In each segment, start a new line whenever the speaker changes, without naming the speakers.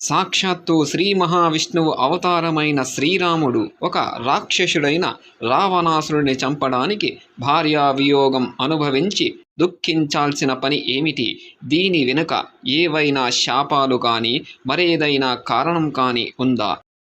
సాక్షాత్తు శ్రీ మహావిష్ణువు అవతారమైన శ్రీరాముడు ఒక రాక్షసుడైన రావణాసురుడిని చంపడానికి భార్యా వియోగం అనుభవించి దుఃఖించాల్సిన పని ఏమిటి? దీని వెనుక ఏవైనా శాపాలు కానీ మరేదైనా కారణం కానీ ఉందా?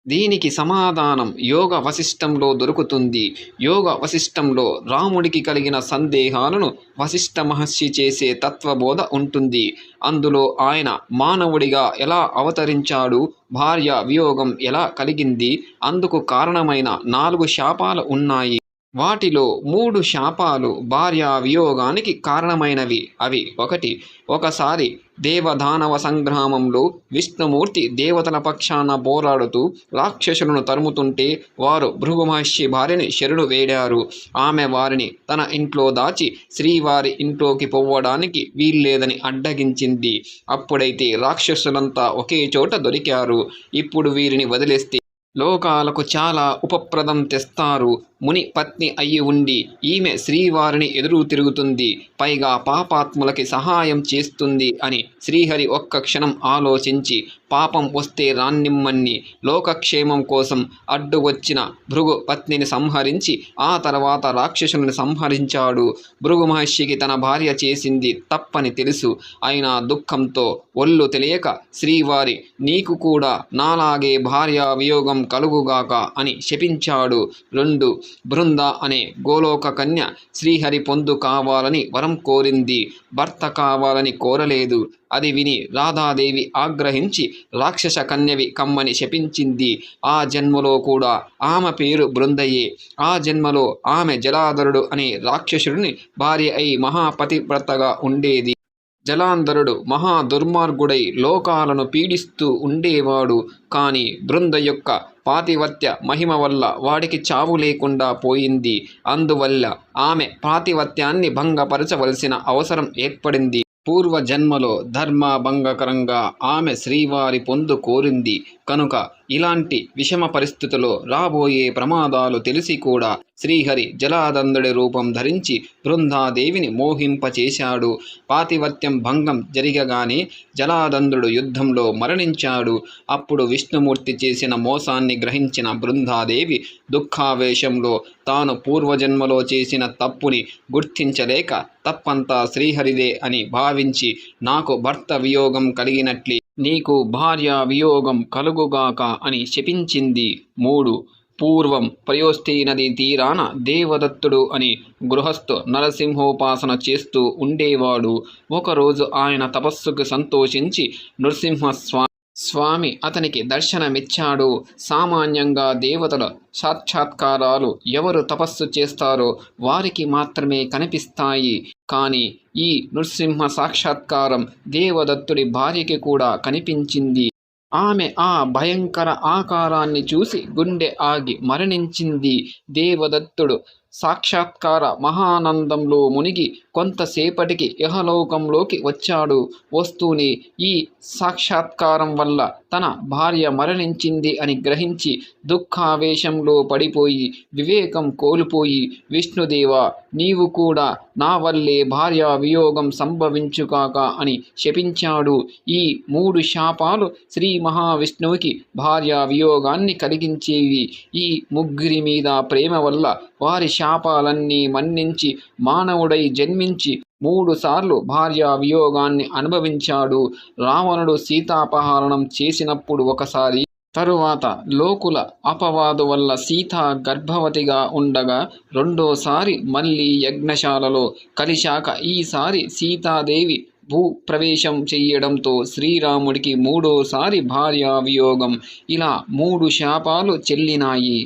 దీనికి సమాధానం యోగ వశిష్టంలో దొరుకుతుంది. యోగ వశిష్టంలో రాముడికి కలిగిన సందేహాలను వశిష్ఠ మహర్షి చేసే తత్వబోధ ఉంటుంది. అందులో ఆయన మానవుడిగా ఎలా అవతరించాడు భార్య వియోగం ఎలా కలిగింది అందుకు కారణమైన నాలుగు శాపాలు ఉన్నాయి. వాటిలో మూడు శాపాలు భార్య వియోగానికి కారణమైనవి. అవి ఒకటి ఒకసారి దేవదానవ సంగ్రామంలో విష్ణుమూర్తి దేవతల పక్షాన పోరాడుతూ రాక్షసులను తరుముతుంటే వారు భృగు మహర్షి భార్యని శరణు వేడారు. ఆమె వారిని తన ఇంట్లో దాచి శ్రీవారి ఇంట్లోకి పోవడానికి వీల్లేదని అడ్డగించింది. అప్పుడైతే రాక్షసులంతా ఒకే చోట దొరికారు. ఇప్పుడు వీరిని వదిలేస్తే లోకాలకు చాలా ఉపప్రదం తెస్తారు. ముని పత్ని అయి ఉండి ఈమె శ్రీవారిని ఎదురు తిరుగుతుంది. పైగా పాపాత్ములకి సహాయం చేస్తుంది అని శ్రీహరి ఒక్క క్షణం ఆలోచించి పాపం వస్తే రాన్నిమ్మన్ని లోకక్షేమం కోసం అడ్డు వచ్చిన భృగు పత్నిని సంహరించి ఆ తర్వాత రాక్షసుని సంహరించాడు. భృగు మహర్షికి తన భార్య చేసింది తప్పని తెలుసు. అయినా దుఃఖంతో ఒళ్ళు తెలియక శ్రీవారి నీకు కూడా నాలాగే భార్య వియోగం కలుగుగాక అని శపించాడు. రెండు బృంద అనే గోలోక కన్య శ్రీహరి పొందు కావాలని వరం కోరింది. భర్త కావాలని కోరలేదు. అది విని రాధాదేవి ఆగ్రహించి రాక్షస కన్యవి కమ్మని శపించింది. ఆ జన్మలో కూడా ఆమె పేరు బృందయే. ఆ జన్మలో ఆమె జలాధరుడు అనే రాక్షసుడిని భార్య అయి మహాపతివ్రతగా ఉండేది. జలాంధరుడు మహా దుర్మార్గుడై లోకాలను పీడిస్తూ ఉండేవాడు. కానీ బృంద యొక్క పాతివత్య మహిమ వల్ల వాడికి చావు లేకుండా పోయింది. అందువల్ల ఆమె పాతివత్యాన్ని భంగపరచవలసిన అవసరం ఏర్పడింది. పూర్వ జన్మలో ధర్మభంగకరంగా ఆమె శ్రీవారి పొందు కోరింది. కనుక ఇలాంటి విషమ పరిస్థితుల్లో రాబోయే ప్రమాదాలు తెలిసి కూడా శ్రీహరి జలాదందుడి రూపం ధరించి బృందాదేవిని మోహింపచేశాడు. పాతివత్యం భంగం జరిగగానే జలాదందుడు యుద్ధంలో మరణించాడు. అప్పుడు విష్ణుమూర్తి చేసిన మోసాన్ని గ్రహించిన బృందాదేవి దుఃఖావేశంలో తాను పూర్వజన్మలో చేసిన తప్పుని గుర్తించలేక తప్పంతా శ్రీహరిదే అని భావించి నాకు భర్త వియోగం కలిగినట్లే నీకు భార్య వియోగం కలుగుగాక అని శపించింది మూడు. పూర్వం ప్రయోస్థి నది తీరాన దేవదత్తుడు అని గృహస్థు నరసింహోపాసన చేస్తూ ఉండేవాడు. ఒకరోజు ఆయన తపస్సుకు సంతోషించి నృసింహస్వామి స్వామి అతనికి దర్శనమిచ్చాడు. సామాన్యంగా దేవతల సాక్షాత్కారాలు ఎవరు తపస్సు చేస్తారో వారికి మాత్రమే కనిపిస్తాయి. కానీ ఈ నృసింహ సాక్షాత్కారం దేవదత్తుడి భార్యకి కూడా కనిపించింది. ఆమె ఆ భయంకర ఆకారాన్ని చూసి గుండె ఆగి మరణించింది. దేవదత్తుడు సాక్షాత్కార మహానందంలో మునిగి కొంతసేపటికి ఇహలోకంలోకి వచ్చాడు. వస్తూనే ఈ సాక్షాత్కారం వల్ల తన భార్య మరణించింది అని గ్రహించి దుఃఖావేశంలో పడిపోయి వివేకం కోల్పోయి విష్ణుదేవ నీవు కూడా నా వల్లే భార్య వియోగం సంభవించుకాక అని శపించాడు. ఈ మూడు శాపాలు శ్రీ మహావిష్ణువుకి భార్య వియోగాన్ని కలిగించేవి. ఈ ముగ్గురి మీద ప్రేమ వల్ల వారి శాపాలన్నీ మన్నించి మానవుడై జన్మించి మూడుసార్లు భార్యా భార్య వియోగాన్ని అనుభవించాడు. రావణుడు సీతాపహరణం చేసినప్పుడు ఒకసారి తరువాత లోకుల అపవాదు వల్ల సీత గర్భవతిగా ఉండగా రెండోసారి మళ్ళీ యజ్ఞశాలలో కలిశాక ఈసారి సీతాదేవి భూ ప్రవేశం చెయ్యడంతో శ్రీరాముడికి మూడోసారి భార్యావియోగం ఇలా మూడు శాపాలు చెల్లినాయి.